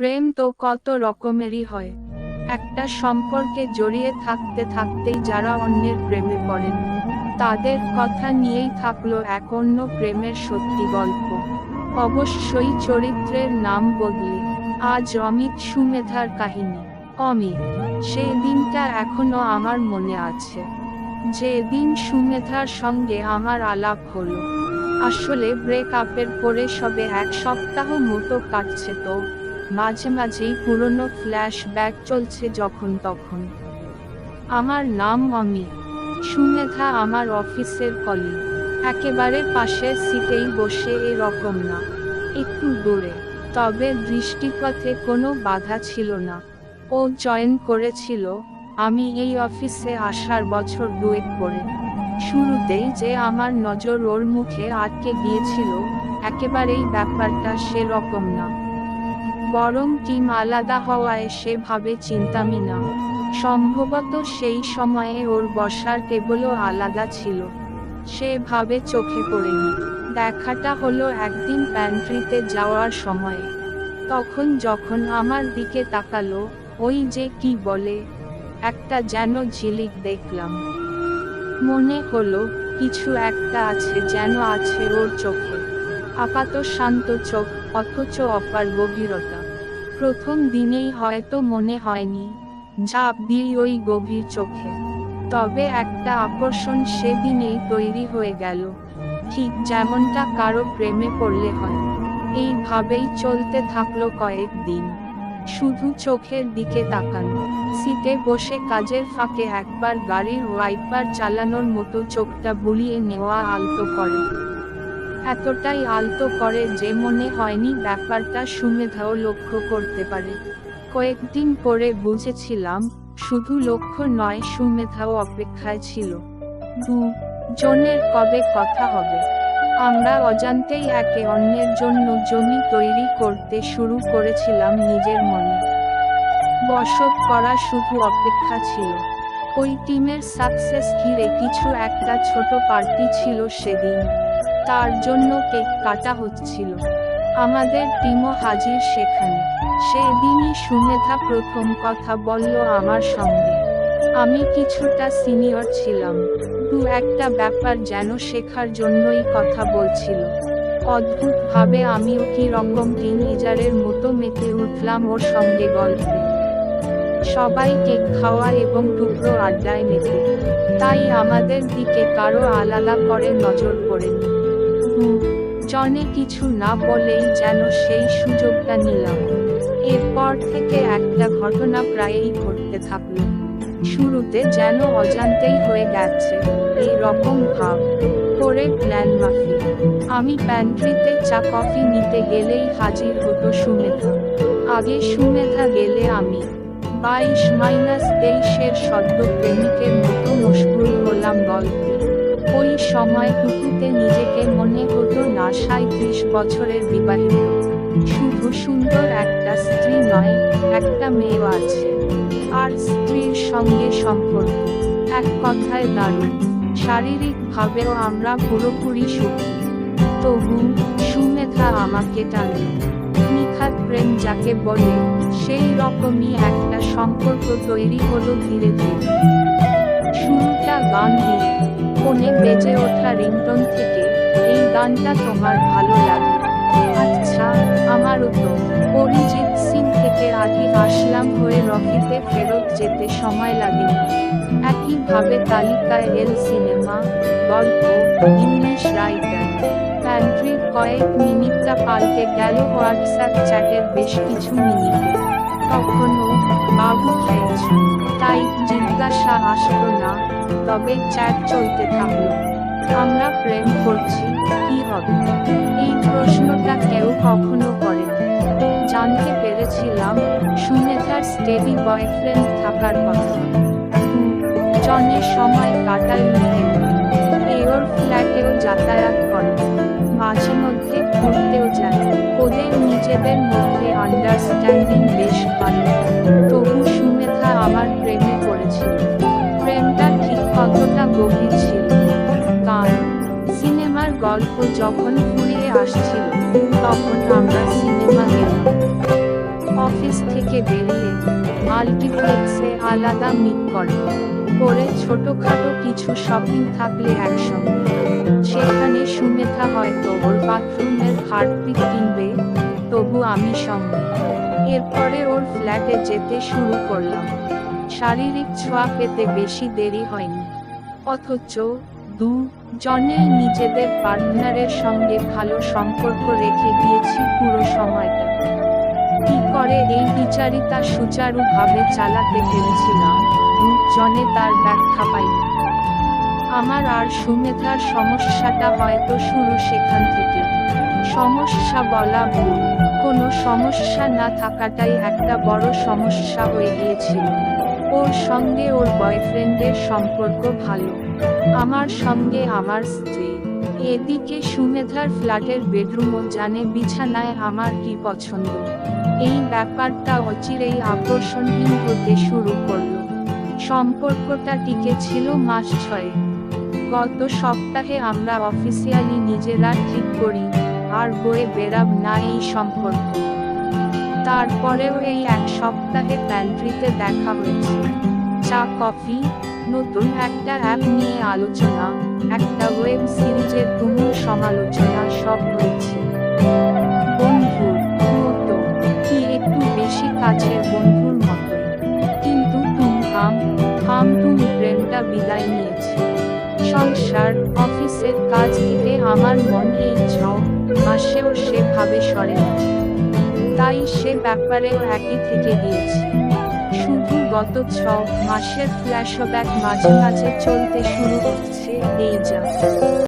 প্রেম তো কত রকমেরই হয়। একটা সম্পর্কে জড়িয়ে থাকতে থাকতেই যারা অন্যের প্রেমে পড়েন, তাদের কথা নিয়েই থাকল এক অন্য প্রেমের সত্যি গল্প। অবশ্যই চরিত্রের নাম বদলে, আজ অমিত সুমেধার কাহিনী। অমিত, সেই দিনটা এখনও আমার মনে আছে। যেদিন সুমেধার সঙ্গে আমার আলাপ হলো, আসলে ব্রেক আপের পরে সবে এক সপ্তাহ মতো কাটছে তো। মাঝে মাঝেই পুরনো ফ্ল্যাশব্যাক চলছে যখন তখন। আমার নাম অমিত সুমেধা আমার অফিসের কলিগ একেবারে পাশের সিটেই বসে এরকম না। একটু দূরে। তবে দৃষ্টিপথে কোনো বাধা ছিল না। ও জয়েন করেছিল, আমি এই অফিসে আসার বছর দুয়েক পরে। শুরুতেই যে আমার নজর ওর মুখে আটকে গিয়েছিল, একেবারেই ব্যাপারটা সেরকম না। বরং টিম আলাদা হওয়ায় সেভাবে চিন্তামি না। সম্ভবত সেই সময়ে ওর বসার টেবলও আলাদা ছিল। সেভাবে চোখে পড়েনি। দেখাটা হলো একদিন প্যান্ট্রিতে যাওয়ার সময়। তখন যখন আমার দিকে তাকালো, ওই যে কি বলে, একটা যেন ঝিলিক দেখলাম। মনে হলো, কিছু একটা আছে যেন আছে ওর চোখে। আপাত শান্ত চোখ, অথচ অপার গভীরতা। প্রথম দিনেই হয়তো মনে হয়নি, ঝাঁপ দিই ওই গভীর চোখে। তবে একটা আকর্ষণ সেদিনেই তৈরি হয়ে গেল, ঠিক যেমনটা কারও প্রেমে পড়লে হয়। এইভাবেই চলতে থাকল কয়েকদিন শুধু চোখের দিকে তাকানো, সিটে বসে কাজের ফাঁকে একবার গাড়ির ওয়াইপার চালানোর মতো চোখটা বুলিয়ে নেওয়া আলতো করে। এতটাই আলতো করে যে মনে হয়নি ব্যাপারটা সুমেধাও লক্ষ্য করতে পারে। কয়েকদিন পরে বুঝেছিলাম, শুধু লক্ষ্য নয় সুমেধাও অপেক্ষায় ছিল। দু, জনের কবে কথা হবে? আমরা অজান্তেই একে অন্যের জন্য জমি তৈরি করতে শুরু করেছিলাম নিজের মনে। বসত করা শুধু অপেক্ষা ছিল। ওই টিমের সাকসেস ঘিরে কিছু একটা ছোট পার্টি ছিল সেদিন। তার জন্য কেক কাটা হচ্ছিল। আমাদের টিমও হাজির সেখানে। সেদিনই সুমেধা প্রথম কথা বলল আমার সঙ্গে। আমি কিছুটা সিনিয়র ছিলাম। দু একটা ব্যাপার যেন শেখার জন্যই কথা বলছিল। অদ্ভুতভাবে আমিও কি রকম টিনেজারের মতো মেতে উঠলাম ওর সঙ্গে গল্পে। সবাই কেক খাওয়া এবং টুকরো আড্ডায় মেতে। তাই আমাদের দিকে কারও আলাদা করে নজর পড়েনি। জনে কিছু না বলেই যেন সেই সুযোগটা নিলাম। এরপর থেকে একটা ঘটনা প্রায়ই ঘটতে থাকল। শুরুতে যেন অজান্তেই হয়ে গেছে এই রকম ভাব। করে প্ল্যান মাফি আমি প্যান্ট্রিতে চা কফি নিতে গেলেই হাজির হতো সুমেধা। আগে সুমেধা গেলে আমি। বাইশ মাইনাস তেইশের সদ্য প্রেমিকের মতো মশগুল হলাম গল্পে ওই সময় টুকুতে নিজেকে মনে হতো না সাঁত্রিশ বছরের বিবাহিত। শুধু সুন্দর একটা স্ত্রী নয়, একটা মেয়েও আছে। আর স্ত্রীর সঙ্গে সম্পর্ক। এক কথায় দারুণ। শারীরিকভাবেও আমরা পুরোপুরি সুখী। তবু সুমেধা আমাকে টানে। নিখাত প্রেম যাকে বলে, সেই রকমই একটা সম্পর্ক তৈরি হলো ধীরে ধীরে। শুরুটা গান দিয়ে। ফোনে বেজে ওঠা রিংটন থেকে এই গানটা তোমার ভালো লাগে। আচ্ছা আমারও তো অরিজিৎ সিং থেকে আগে আসলাম হয়ে রকিতে ফেরত যেতে সময় লাগে একইভাবে তালিকায় এল সিনেমা, গল্প, ইংলিশ রাইটার। প্যান্ট্রির কয়েক মিনিটটা পাল্টে গেল হোয়াটসঅ্যাপ চ্যাটের বেশ কিছু মিনিটে। তখনও বাবু খেয়েছ। তাই জিজ্ঞাসা আসলো না, তবে চ্যাট চলতে থাকল আমরা প্রেম করছি, কি হবে? এই প্রশ্নটা কেউ কখনো করে জানতে পেরেছিলাম শুনে তার স্টেডি বয়ফ্রেন্ড থাকার কথা। জনের সময় কাটায় মিলে। এওর ফ্ল্যাটেও যাতায়াত করে। মাঝে মধ্যে ঘুরতেও যায়। ওদের নিজেদের মধ্যে আন্ডারস্ট্যান্ডিং বেশ ভালো। গল্প যখন ফুরিয়ে আসছিল, তখন আমরা সিনেমা গেলাম। অফিস থেকে বেরিয়ে মাল্টিপ্লেক্সে আলাদা মিট করে। করে ছোটখাটো কিছু শপিং থাকলে একসঙ্গে। সেখানে সুমেধা হয়তো ওর বাথরুমের হার্টপিট কিনবে, তবু আমি সঙ্গে। এরপরে ওর ফ্ল্যাটে যেতে শুরু করলাম। শারীরিক ছোঁয়া পেতে বেশি দেরি হয়নি। অথচ দু জনেই নিজেদের পার্টনারের সঙ্গে ভালো সম্পর্ক রেখে দিয়েছি পুরো সময়টা। কি করে এই বিচারিতা সুচারুভাবে চালাতে পেরেছিলাম দুজনে তার ব্যাখ্যা পাইনি আমার আর সুমেধার সমস্যাটা হয়তো শুরু সেখান থেকে। সমস্যা বলা ভুল, কোনো সমস্যা না থাকাটাই একটা বড় সমস্যা হয়ে গিয়েছিল। ওর সঙ্গে ওর বয়ফ্রেন্ডের সম্পর্ক ভালো। আমার সঙ্গে আমার স্ত্রী। এদিকে সুমেধার ফ্ল্যাটের বেডরুমও জানে বিছানায় আমার কি পছন্দ। এই ব্যাপারটা অচিরেই আকর্ষণহীন হতে শুরু করল। সম্পর্কটা টিকে ছিল মাস ছয় গত সপ্তাহে আমরা অফিসিয়ালি নিজেরা ঠিক করি, আর বয়ে বেরাব না এই সম্পর্ক। তারপরেও এই এক সপ্তাহে প্যান্ট্রিতে দেখা হয়েছে। চা, কফি, নতুন একটা অ্যাপ নিয়ে আলোচনা, একটা ওয়েব সিরিজের তুমুল সমালোচনা সব হয়েছে। বন্ধুর মতো কি একটু বেশি কাছের বন্ধুর মতোই। কিন্তু তুম হাম হাম তুম প্রেমটা বিদায় নিয়েছে। সংসার, অফিসের কাজ থেকে আমার মন এই ছ মাসেও সেভাবে সরে না। তাই সে ব্যাপারেও একই থেকে গিয়েছে শুধু গত ছ মাসের ফ্ল্যাশব্যাক মাঝে মাঝে চলতে শুরু করছে এই যা।